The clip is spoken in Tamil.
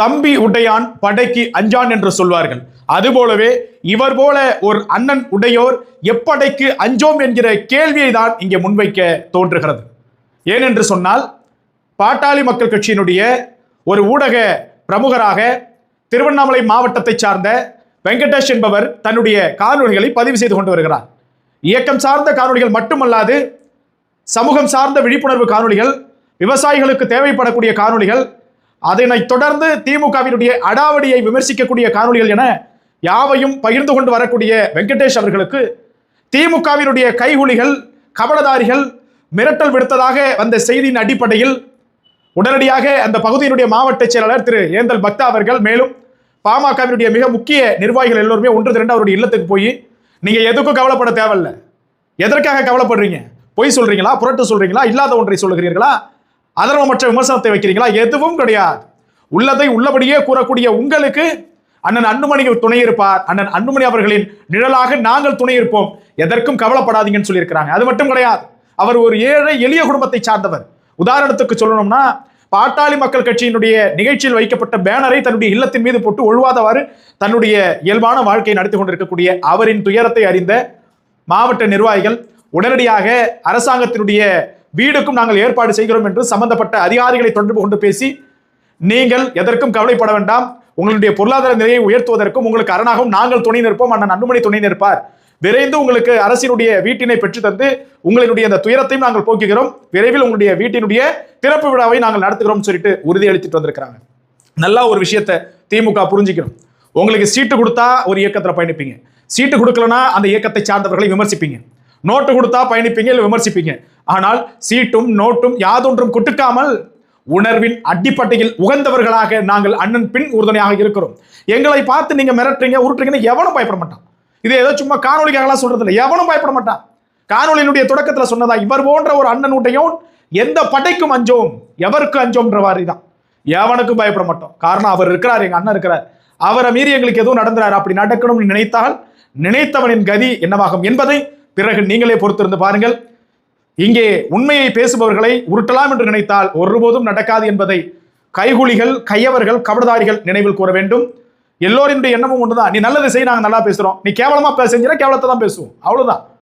தம்பி உடையான் படைக்கு அஞ்சான் என்று சொல்வார்கள். அதுபோலவே இவர் போல ஒரு அண்ணன் உடையோர் எப்படைக்கு அஞ்சோம் என்கிற கேள்வியை தான் இங்கே முன்வைக்க தோன்றுகிறது. ஏனென்று சொன்னால் பாட்டாளி மக்கள் கட்சியினுடைய ஒரு ஊடக பிரமுகராக திருவண்ணாமலை மாவட்டத்தை சார்ந்த வெங்கடேஷ் என்பவர் தன்னுடைய காணொலிகளை பதிவு செய்து கொண்டு வருகிறார். இயக்கம் சார்ந்த காணொலிகள் மட்டுமல்லாது சமூகம் சார்ந்த விழிப்புணர்வு காணொளிகள் விவசாயிகளுக்கு தேவைப்படக்கூடிய காணொளிகள் அதனை தொடர்ந்து திமுகவினுடைய அடாவடியை விமர்சிக்கக்கூடிய காணொலிகள் என யாவையும் பகிர்ந்து கொண்டு வரக்கூடிய வெங்கடேஷ் அவர்களுக்கு திமுகவினுடைய கைகுலிகள் கபடதாரிகள் மிரட்டல் விடுத்ததாக வந்த செய்தியின் அடிப்படையில் உடனடியாக அந்த பகுதியினுடைய மாவட்ட செயலாளர் திரு. ஏந்தல் பக்தா அவர்கள் மேலும் பாமகவினுடைய மிக முக்கிய நிர்வாகிகள் எல்லோருமே ஒன்று திரண்டு அவருடைய இல்லத்துக்கு போய் நீங்க எதுக்கும் கவலைப்பட தேவையில்ல. எதற்காக கவலைப்படுறீங்க? பொய் சொல்றீங்களா? புரட்டு சொல்றீங்களா? இல்லாத ஒன்றை சொல்லுகிறீர்களா? அதர்வமற்ற விமர்சனத்தை வைக்கிறீங்களா? எதுவும் கிடையாது. உள்ளதை உள்ளபடியே கூறக்கூடிய உங்களுக்கு அண்ணன் அன்புமணி துணை இருப்பார். அண்ணன் அன்புமணி அவர்களின் நிழலாக நாங்கள் துணை இருப்போம். எதற்கும் கவலைப்படாதீங்கன்னு சொல்லியிருக்கிறாங்க. அது மட்டும் கிடையாது. அவர் ஒரு ஏழை எளிய குடும்பத்தை சார்ந்தவர். உதாரணத்துக்கு சொல்லணும்னா பாட்டாளி மக்கள் கட்சியினுடைய நிகழ்ச்சியில் வைக்கப்பட்ட பேனரை தன்னுடைய இல்லத்தின் மீது போட்டு ஒழுவாதவாறு தன்னுடைய இயல்பான வாழ்க்கையை நடத்தி கொண்டிருக்கக்கூடிய அவரின் துயரத்தை அறிந்த மாவட்ட நிர்வாகிகள் உடனடியாக அரசாங்கத்தினுடைய வீடுக்கும் நாங்கள் ஏற்பாடு செய்கிறோம் என்று சம்பந்தப்பட்ட அதிகாரிகளை தொடர்பு கொண்டு பேசி நீங்கள் எதற்கும் கவலைப்பட வேண்டாம். உங்களுடைய பொருளாதார நிலையை உயர்த்துவதற்கும் உங்களுக்கு அரணாகவும் நாங்கள் துணை நிற்போம். அண்ணன் அன்புமணி துணை நிற்பார். விரைந்து உங்களுக்கு அரசினுடைய வீட்டினை பெற்று தந்து உங்களுடைய அந்த துயரத்தையும் நாங்கள் போக்குகிறோம். விரைவில் உங்களுடைய வீட்டினுடைய திறப்பு விழாவை நாங்கள் நடத்துகிறோம் சொல்லிட்டு உறுதியளித்துட்டு வந்திருக்கிறாங்க. நல்லா ஒரு விஷயத்தை திமுக புரிஞ்சுக்கணும் உங்களுக்கு சீட்டு கொடுத்தா ஒரு இயக்கத்தில் பயணிப்பீங்க. சீட்டு கொடுக்கலனா அந்த இயக்கத்தை சார்ந்தவர்களை விமர்சிப்பீங்க. நோட்டு கொடுத்தா பயணிப்பீங்க இல்லை விமர்சிப்பீங்க. ஆனால் சீட்டும் நோட்டும் யாதொன்றும் கொட்டுக்காமல் உணர்வின் அடிப்பட்டையில் உகந்தவர்களாக நாங்கள் அண்ணன் பின் உறுதுணையாக இருக்கிறோம். எங்களை பார்த்து நீங்க மிரட்டுறீங்க உருட்டுறீங்கன்னு எவனும் பயப்பட மாட்டான். இது ஏதோ சும்மா காணொலிக்காகலாம் சொல்றது இல்லை எவனும் பயப்பட மாட்டான். காணொலியினுடைய தொடக்கத்துல சொன்னதா இவர் போன்ற ஒரு அண்ணனுடையோன் எந்த படைக்கும் அஞ்சோம்? எவருக்கு அஞ்சோம்ன்ற மாதிரி தான் எவனுக்கும் பயப்பட மாட்டோம். காரணம் அவர் இருக்கிறார் எங்க அண்ணன் இருக்கிறார். அவரை மீறி எங்களுக்கு எதுவும் நடந்துறாரு அப்படி நடக்கணும்னு நினைத்தால் நினைத்தவனின் கதி என்னவாகும் என்பதை பிறகு நீங்களே பொறுத்திருந்து பாருங்கள். இங்கே உண்மையை பேசுபவர்களை உருட்டலாம் என்று நினைத்தால் ஒருபோதும் நடக்காது என்பதை கைகுலிகள் கையவர்கள் கபடதாரிகள் நினைவில் கூற வேண்டும். எல்லோருடைய எண்ணமும் ஒன்றுதான் நீ நல்லது செய் நாங்க நல்லா பேசுறோம். நீ கேவலமா செஞ்சினா கேவலத்தை தான் பேசுவோம். அவ்வளவுதான்.